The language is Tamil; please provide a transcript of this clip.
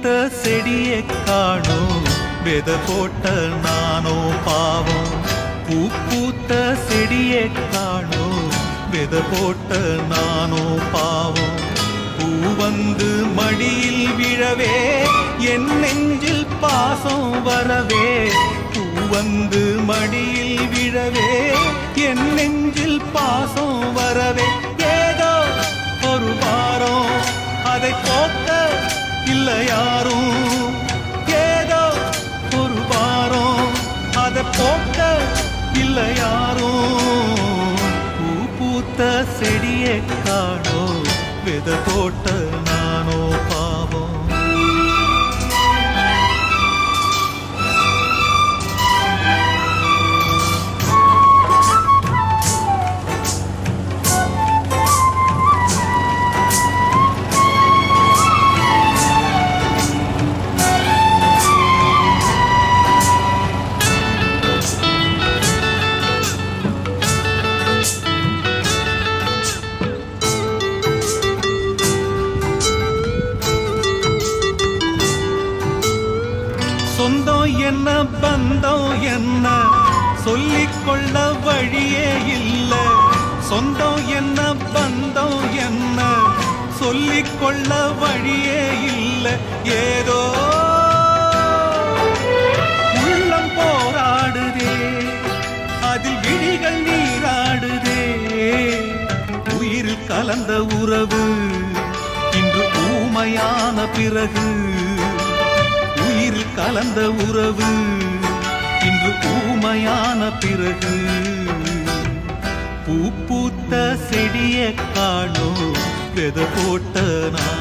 பூத்த செடியை காணோம் வெத போட்ட நானோ பாவம். பூ பூத்த செடியை காணோம் வெத போட்ட நானோ பாவம். பூ வந்து மடியில் விழவே என் நெஞ்சில் பாசம் வரவே. பூ வந்து மடியில் விழவே என் நெஞ்சில் பாசம் வரவே. ஏதோ ஒரு வாரம் அதை போக்க இல்ல யாரும். ஏதோ ஒரு வாரம் அதை போக்க இல்ல யாரும். பூ பூத்த செடியை காணோ வித போட்ட நானோ பா என்ன பந்தம் என்ன? சொல்லிக்கொள்ள வழியே இல்ல. சொந்தம் என்ன பந்தம் என்ன? சொல்லிக்கொள்ள வழியே இல்ல. ஏதோ உள்ளம் போராடுதே. அதில் விழிகள் நீராடுதே. உயிரில் கலந்த உறவு. இன்று ஊமையான பிறகு கலந்த உறவு இன்று ஊமையான பிறகு. பூ பூத்த செடியை காணோ வெத போட்ட நான்